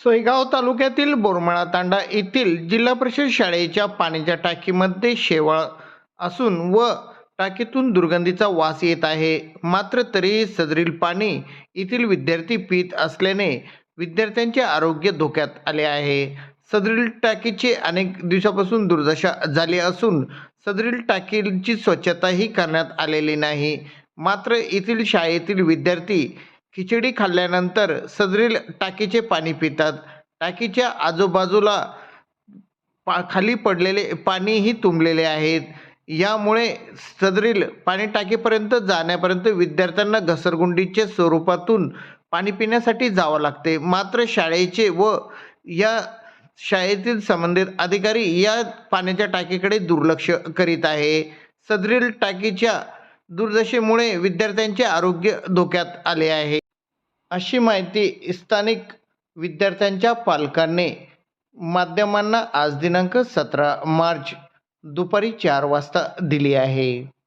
सोयगाव तालुक्यातील बोरमाळा तांडा येथील जिल्हा परिषद शाळेच्या पाण्याच्या टाकीमध्ये शेवाळ असून व टाकीतून दुर्गंधीचा वास येत आहे. मात्र तरीही सदरील पाणी येथील विद्यार्थी पित असल्याने विद्यार्थ्यांचे आरोग्य धोक्यात आले आहे. सदरील टाकीची अनेक दिवसापासून दुर्दशा झाली असून सदरील टाकीची स्वच्छताही करण्यात आलेली नाही. मात्र येथील शाळेतील विद्यार्थी खिचडी खाल्ल्यानंतर सदरील टाकीचे पाणी पितात. टाकीच्या आजूबाजूला पा खाली पडलेले पाणीही तुंबलेले आहेत. यामुळे सदरील पाणी टाकीपर्यंत जाण्यापर्यंत विद्यार्थ्यांना घसरगुंडीच्या स्वरूपातून पाणी पिण्यासाठी जावं लागते. मात्र शाळेचे व या शाळेतील संबंधित अधिकारी या पाण्याच्या टाकीकडे दुर्लक्ष करीत आहे. सदरील टाकीच्या दुर्दशेमुळे विद्यार्थ्यांचे आरोग्य धोक्यात आले आहे. अशी माहिती स्थानिक विद्यार्थ्यांच्या पालकांनी माध्यमांना आज दिनांक सतरा मार्च दुपारी चार वाजता दिली आहे.